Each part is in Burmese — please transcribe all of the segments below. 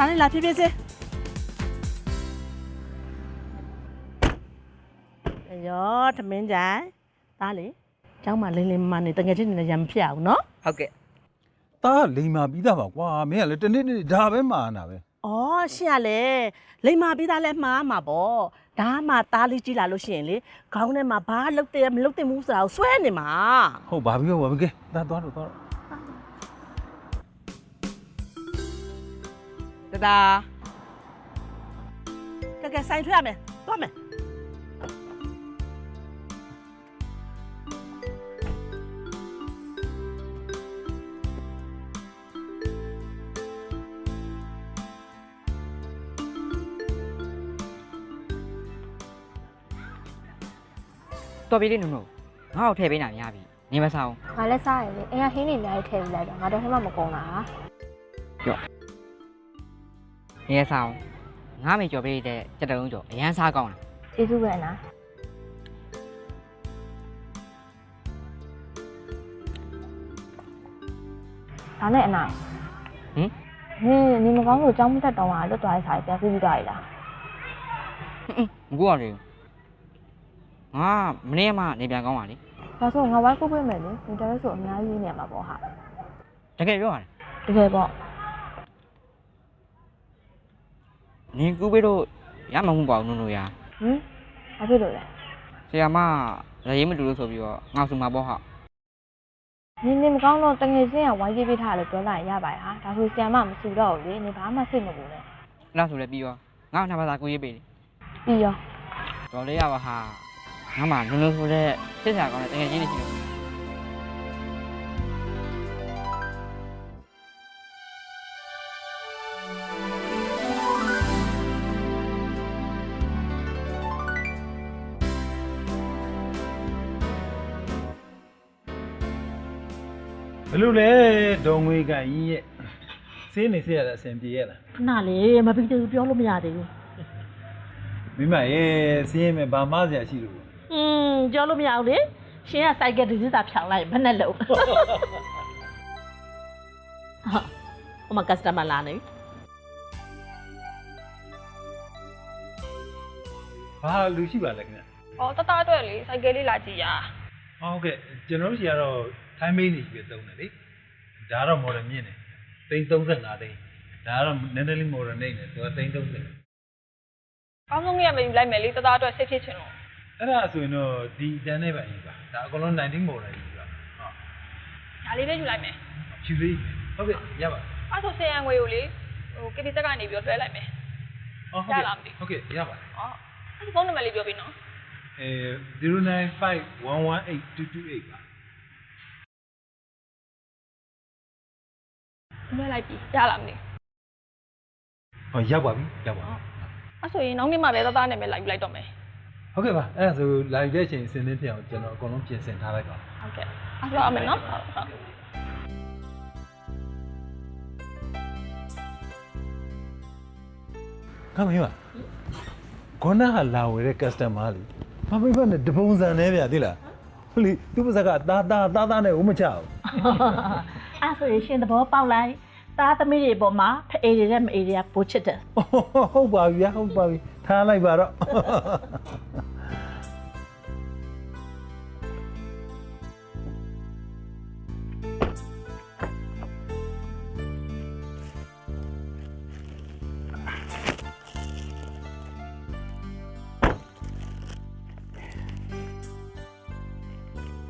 ဒါနဲ့လာဖြည်းဖြည်းစေရောထမင်းကြိုင်ဒါလေကျောင်းမှာလင်းလင်းမမနေတကယ်ချင်းနေလည်းရံမဖြစ်အောင်နော်ဟုတ်ကဲ့တားလိန်မာပြီးသားပါကွာမင်းကလည်းတနေ့နေ့ဒါပဲမာနာပဲဩရှင်ကလည်းလိမ္မာပြီးသားလဲမှားမှာပေါ့ဒါမှသားလေးကြည့်လာလို့ရှိရင်လေခေါင်းထဲမှာဘာလုတ်တယ်မလုတ်တယ်မှုဆိုတာကိုစွဲနေမှာဟုတ်ပါပြီပါပြီကဲတားသွားတော့သွားတော့ တဒါကဲကဲဆိုင်ထွက်ရမယ်သွားမယ်တော်ပြီလေနုံနုံငါ့ကိုထည့်ပေးနိုင်ရပြီနေမဆောင်ငါလည်းစားရလေအိမ်ကဟင်းနေအများကြီးထည့်ပြီးလိုက်တော့ငါတော့ဟင်းမမကုန်တာဟာနေ ရဆောင်ငါမေကြော်ပေးတဲ့စက်တလုံးကြော်အရန်စားကောင်းတယ်ကျေးဇူးပဲနာဒါနဲ့အနာဟင်နင်းနေမကောင်းလို့ကြောင်းမတက်တော့မှလွတ်သွားတဲ့ဆိုင်ပြန်ပြီးပြီးသွားရည်လားမကူရလေငါမနေ့ကနေပြန်ကောင်းပါလေဒါဆိုငါဝိုင်းကုတ်ပေးမယ်လေဒီတဲဆိုအများကြီးနေရမှာပေါ့ဟာတကယ်ပြောရတယ်တကယ်ပေါ့ နင်ကူပေးလို့ရမှာမဟုတ်ပါဘူးနုံနုံရဟင်ဘာဖြစ်လို့လဲဆရာမလည်းရေးမတူလို့ဆိုပြီးတော့ငါ့ဆူမှာပေါ့ဟာနင်းနေမကောင်းတော့တငယ်ချင်းကဝိုင်းပြေးပေးထားတယ်ပြောလိုက်ရင်ရပါရဲ့ဟာဒါဆိုဆီယမမစူတော့ဘူးလေနေဘာမှစိတ်မပူနဲ့အဲ့ဒါဆိုလည်းပြီးရောငါ့နှစ်ဘာသာကိုရေးပေးလေပြီးရောတော်လေးရပါဟာငါမှနုံနုံဆိုတဲ့စစ်စာကောင်းတဲ့တကယ်ကြီးနေရှိလို့ ဘယ်လိုလဲဒေါ်ငွေကန်ကြီးရဲ့စေးနေစေးရတဲ့အဆင်ပြေရလားခဏလေမပြီးသေးဘူးပြောလို့မရသေးဘူးမိမရဲ့စေးရင်မဲ့ဘာမစရာရှိလို့อืมပြောလို့မရဘူးလေရှင်ကစိုက်ကဒီစစ်တာဖြောင်းလိုက်ဘယ်နဲ့လုံးဟာဟိုမှာကစတမာလာနေပြီဘာလူရှိပါလဲခင်ဗျ။အော်တတအတွက်လေစိုက်ကယ်လေးလာကြည့်ရဟုတ်ကဲ့ကျွန်တော်တို့ရှိရတော့ ထိုင်းမင်းနေပြီတုံးတယ်လေဒါကတော့ model မြင့်တယ်သိန်း35သိန်းဒါကတော့နည်းနည်းလေး model နေတယ်သူကသိန်း30။ကောင်းဆုံးကြီးကမယူလိုက်မယ်လေတတအတွက်ဆက်ဖြစ်ချင်လို့အဲ့ဒါဆိုရင်တော့ဒီတန်းနဲ့ပါကြီးပါဒါအကုန်လုံး19 model ကြီးပါဟုတ်။ဒါလေးပဲယူလိုက်မယ်ဖြူလေးဟုတ်ကဲ့ရပါ။အဲ့ဆိုဆယ်ရန်ငွေကိုလေဟိုကေတီတက်ကနေပြီးတော့တွဲလိုက်မယ်ဟုတ်ရလားမသိဘူးဟုတ်ကဲ့ရပါ။အော်အဲ့ဒီဖုန်းနံပါတ်လေးပြောပေးနော်အဲ0951182228ပါ။ လွှဲလိုက်ပြီရလားမသိဟောရောက်ပါပြီရောက်ပါပြီ။အဲ့ဆိုရင်နောက်နေ့မှလည်းတတနဲ့ပဲလိုက်ယူလိုက်တော့မယ်ဟုတ်ကဲ့ပါအဲ့ဒါဆိုလာယူတဲ့အချိန်အစင်းသင်းဖြစ်အောင်ကျွန်တော်အကုန်လုံးပြင်ဆင်ထားလိုက်ပါ။ဟုတ်ကဲ့။အဲ့ဆိုအောင်မယ်နော်။ဟုတ်ဟုတ်ခမင်းပါခေါနာဟာလာဝယ်တဲ့ customer လေဘာမိမနဲ့တပုံစံနဲ့ဗျာသိလားဟုတ်လေသူ့ပါဇက်ကတာတာတာတာနဲ့ဦးမချဘူး အဲ့ဆိုရင်ရှင်သဘောပေါက်လိုက်သားသမီးတွေပေါ်မှာဖအေးတွေနဲ့မအေးတွေကပိုချစ်တယ်ဟုတ်ပါပြီဗျာဟုတ်ပါပြီထားလိုက်ပါတော့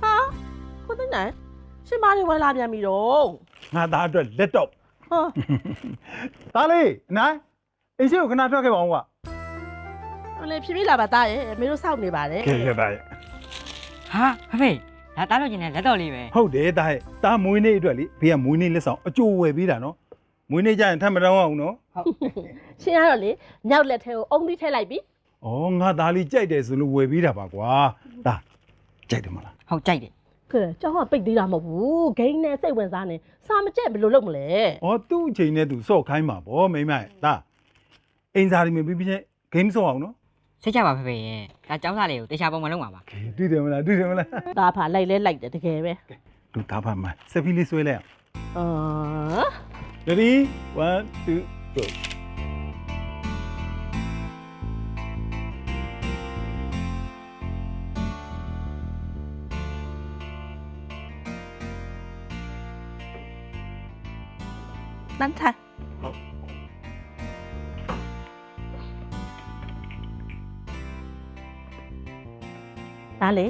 ဟာကိုသိန်းနိုင် ရှင်မလေးဝယ်လာပြန်ပြီတော့ငါသားအတွက်လက်တော့ဟာသားလေးနိုင်အင်းရှိကိုခဏထွက်ခဲ့ပါဦးကွာဟိုလေဖြည်းဖြည်းလာပါသားရဲ့မင်းတို့စောင့်နေပါတယ်ခဲ့ခဲ့ပါရဲ့ဟာဖေဖေဒါတားလို့ကျင်တဲ့လက်တော်လေးပဲဟုတ်တယ်သားရဲ့သားမွေးနေ့အတွက်လေဘေးကမွေးနေ့လက်ဆောင်အကျိုးဝယ်ပေးတာနော်မွေးနေ့ကျရင်ထပ်မတောင်းအောင်နော်ရှင်ကတော့လေမြောက်လက်ထဲကိုအုံသီးထည့်လိုက်ပြီဩငါသားလေးကြိုက်တယ်ဆိုလို့ဝယ်ပေးတာပါကွာသားကြိုက်တယ်မလားဟုတ်ကြိုက်တယ် ကဲကျောင်းကပိတ်သေးတာမဟုတ်ဘူးဂိမ်းနဲ့စိတ်ဝင်စားနေစာမကျက်ဘယ်လိုလုပ်မလဲဩသူ့အချိန်နဲ့သူစော့ခိုင်းမှာဗောမိမ့်မရဲ့သားအင်စာရီမပြီးပြီးချင်းဂိမ်းစော့အောင်နော်စိတ်ချပါဖေဖေရဲ့ဒါចောင်းစားလေးကိုတေချာပုံမလုံးပါပါတွေ့တယ်မလားတွေ့တယ်မလားဒါဖာလိုက်လဲလိုက်တယ်တကယ်ပဲလူသားပါမှာစပီးလေးဆွဲလိုက်အောင်အာ ready 1 2 go တန်းထိုင်ဒါလေ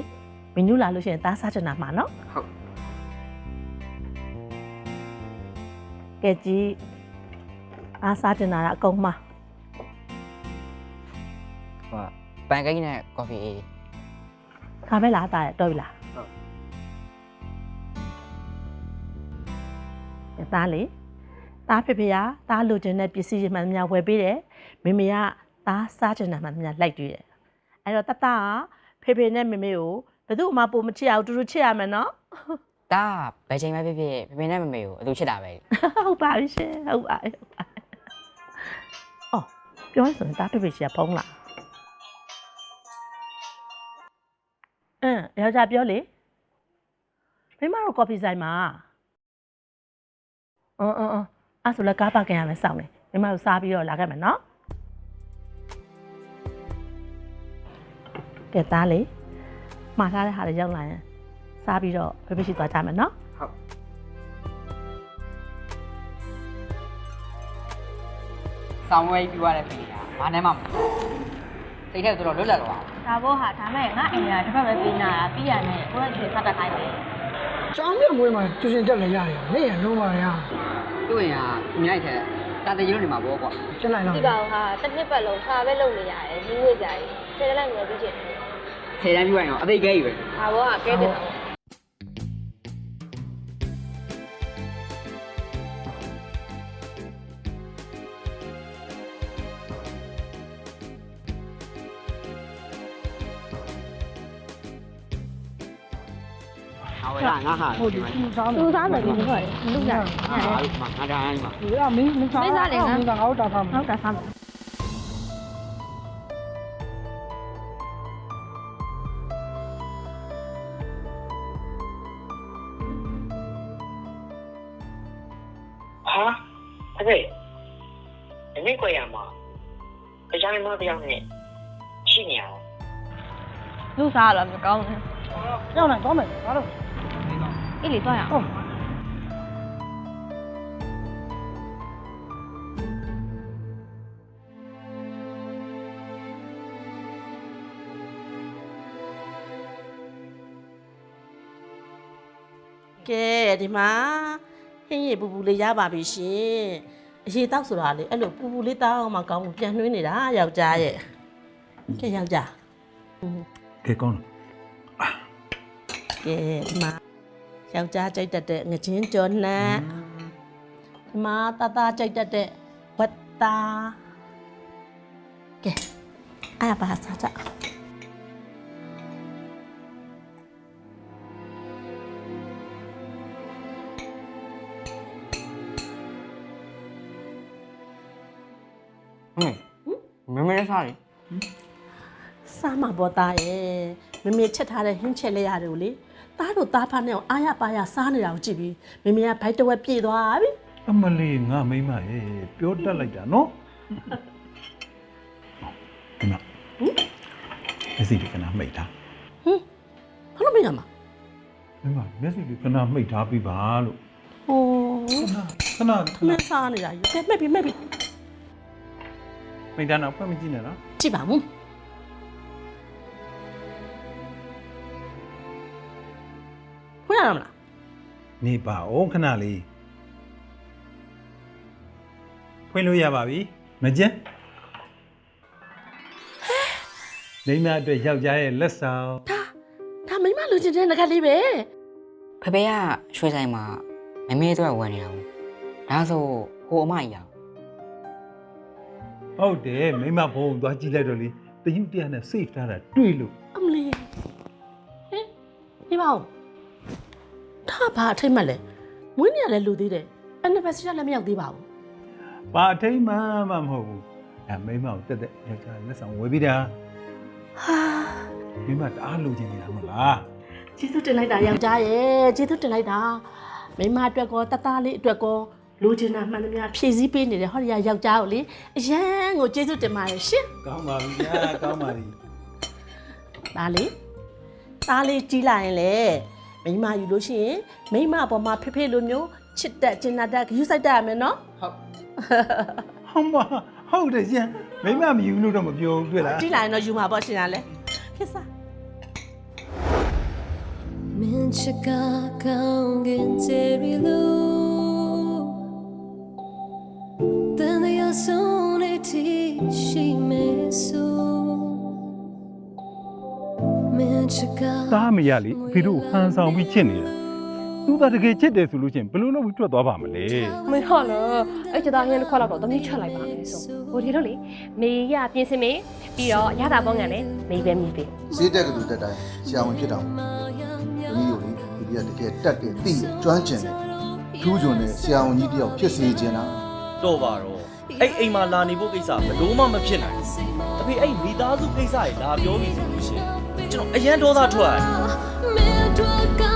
မင်းညူလာလို့ရှိရင်သားစားချင်တာမှာနော်ဟုတ်ကဲကြည့်အားစားချင်တာကအကုန်မှာဟိုပန်ကိန်းနဲ့ကော်ဖီအေးခါပဲလားတားရတော့ပြီလားဟုတ်ကဲသားလေ သားဖေဖေကသားလိုချင်တဲ့ပစ္စည်းတွေမှန်သမျှဝယ်ပေးတယ်မေမေကသားစားချင်တာမှန်သမျှလိုက်တွေ့တယ်အဲ့တော့တတကဖေဖေနဲ့မေမေကိုဘယ်သူမှပုံမချစ်အောင်တူတူချစ်ရမယ်နော်ဒါဘယ်ချိန်မှဖြစ်ဖြစ်ဖေဖေနဲ့မမေကိုအတူချစ်တာပဲဟုတ်ပါပြီရှင်ဟုတ်ပါပြီဟုတ်ပါပြီအော်ပြောရရင်သားဖေဖေရှိရဖုံးလားအင်းယောက်ျားပြောလေမိမတို့ကော်ဖီဆိုင်မှာအင်းအင်း အင်းအဲ့ဆိုလည်းကားပါကင်ရမယ်စောင့်နေမိမတို့စားပြီးတော့လာခဲ့မယ်နော်ကဲသားလေမှားထားတဲ့ဟာတွေရောက်လာရင်စားပြီးတော့ဖေဖေရှိသွားကြမယ်နော်ဟုတ်ဆောင်းဝဲပြီးသွားတဲ့ဖေကဘာနဲ့မှမစိတ်ထဲတော်တော်လွတ်လပ်တော့ဒါဘောဟာဒါမဲ့ငါအိမ်ကတစ်ဖက်ပဲပေးနာတာပြီးရနဲ့ကိုယ့်ရဲ့စတက်ခိုင်းတယ် ကျောင်းမြေမွေးမှာကျူရှင်တက်လည်းရတယ်နေ့ရလုံးပါရတွေ့ရင်ဟာအများကြီးထက်တာတကြီးလို့နေမှာပေါ့ကွာရှင်းလိုက်လားဒီပါဟာတစ်နှစ်ပတ်လုံးစာပဲလုပ်နေရတယ်ရင်းငွေကြရည်ဆယ်တန်းလိုက်ငွေပြီးချင်တယ်ဆယ်တန်းပြီးရင်တော့အသေးကြီးပဲဟာဘောကကဲတယ် Hải Nga Hải Hồi Lúc ra rồi đúng Lúc ra Nga ra anh mà Lúc ra mình Lúc ra để Mình vào áo trà phẩm Áo trà Hả? Thế gì? Thế mấy à mà? Thế chẳng em mới bây giờ nhỉ? Chị nhỉ? Lúc ra là mình con Đâu này có mình, có đâu အေးလေသွားရအောင်ကဲဒီမှာဟင်းရည်ပူပူလေးရပါပြီရှင်အရေးတောက်ဆိုတာလေအဲ့လိုပူပူလေးတောက်အောင်မှကောင်းဘူးပြန်နှွှင်းနေတာယောက်ျားရဲ့ကဲယောက်ျားကဲကောင်းကဲဒီမှာ ယောက်ျားကြိုက်တတ်တဲ့ငချင်းကျော်နှံဒီမှာတသားကြိုက်တတ်တဲ့ဝတ်သားကဲအဲ့ဒါပါစားကြဟင်းမမေစားရင်စားမှာပေါ်သားရဲ့မမေချက်ထားတဲ့ဟင်းချက်လက်ရတွေကိုလေ သားတို့သားဖားနဲ့အောင်အားရပါရစားနေတာကိုကြည့်ပြီးမမေကဘိုက်တစ်ဝက်ပြေသွားပြီအမလေးငါမိမရဲ့ပြောတတ်လိုက်တာနော်ဒီမှာဟင်မျက်စိကနာမိတ်တာဘာလို့မရမှာမိမမျက်စိကနာမိတ်ထားပြီးပါလို့ဟိုခဏခဏခမဏင်းစားနေတာရေကဲမဲ့ပြီမဲ့ပြီမိတ်တာတော့ဖွင့်မကြည့်နဲ့နော်ကြည့်ပါဦး ရမလားနေပါဦးခဏလေးဖွင့်လို့ရပါပြီမကျန်းလိမ္မာအတွက်ယောက်ျားရဲ့လက်ဆောင်ဒါမိမလူချင်းတဲ့ငကလေးပဲဖေဖေကရွှေဆိုင်မှာမမေတို့ဝင်နေတာဘူးဒါဆိုဟိုအမကြီးရအောင်ဟုတ်တယ်မိမဘုံသွားကြည့်လိုက်တော့လေတယူတရားနဲ့ save ထားတာတွေ့လို့အမလေးဟင်ဒီပါဦးဒါ ဘာအထိတ်မှတ်လဲမွေးနေရလဲလူသေးတယ် anniversary လည်းမရောက်သေးပါဘူးဘာအထိမ့်မှမမဟုတ်ဘူးအဲမိမကိုတက်တက်ယောက်ျားလက်ဆောင်ဝယ်ပြီးတာဟာမိမတအားလိုချင်နေတာမဟုတ်လားကျေးဇူးတင်လိုက်တာယောက်ျားရဲ့ကျေးဇူးတင်လိုက်တာမိမအတွက်ကောတသားလေးအတွက်ကောလူချင်တာမှန်သမျှဖြည့်ဆည်းပေးနေတယ်ဟောဒီကယောက်ျားကိုလေအရန်ကိုကျေးဇူးတင်ပါတယ်ရှင်ကောင်းပါပြီဗျာကောင်းပါပြီဒါလေးသားလေးကြီးလာရင်လေ မိမယူလို့ရှိရင်မိမအပေါ်မှာဖေဖေလိုမျိုးချစ်တက်ကျင်နာတက်ဂယူးဆိုင်တက်ရမယ်နော်ဟုဟောမဟုတ်တယ်ရှင်မိမမယူလို့တော့မပြောဘူးတွေ့လားကြည့်လိုက်ရင်တော့ယူမှာပေါ့ရှင်ကလည်းဖြစ်စားမင်းချစ်ကကောင်းကင်ကျေရီလူ သားမရလေအဖေတို့ဟန်ဆောင်ပြီးချစ်နေတာသူသာတကယ်ချစ်တယ်ဆိုလို့ချင်းဘယ်လိုလုပ်ပြီးထွက်သွားပါမလဲမင်းဟာလားအဲ့ကျသားဟင်းတစ်ခွက်လောက်တော့သမီးချက်လိုက်ပါမယ်ဆိုဟိုဒီတော့လေမေရပြင်စင်မေပြီးတော့ရတာပေါင်းကန်လေမေပဲမိပြီဈေးတက်ကတူတက်တိုင်းဆရာဝန်ဖြစ်တာမို့ဘုန်းကြီးတို့လေဒီကတကယ်တက်တယ်သိတယ်ကျွမ်းကျင်တယ်ထူးချွန်တဲ့ဆရာဝန်ကြီးတယောက်ဖြစ်စေချင်တာတော့ပါတော့အဲ့အိမ်မှာလာနေဖို့ကိစ္စဘယ်လို့မှမဖြစ်နိုင်ဘူးအဖေအဲ့မိသားစုကိစ္စကြီးလာပြောပြီးဆိုလို့ရှိရင် ကျွန်တော်အရန်ဒေါသထွက်ရတယ်မင်းတို့က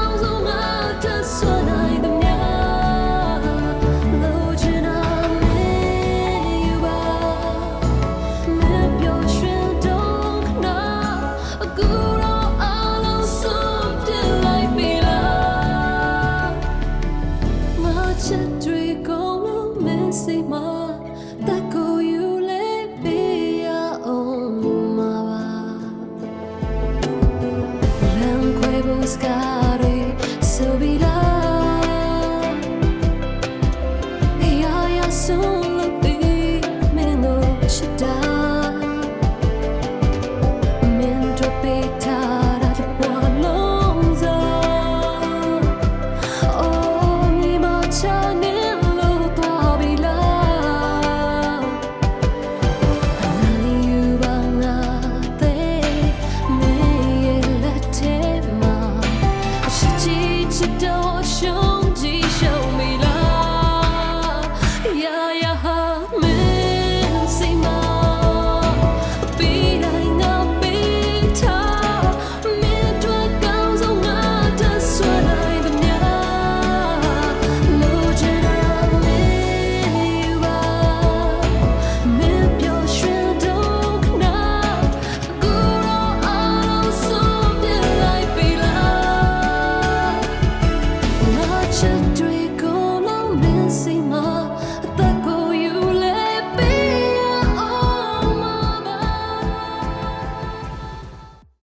sky.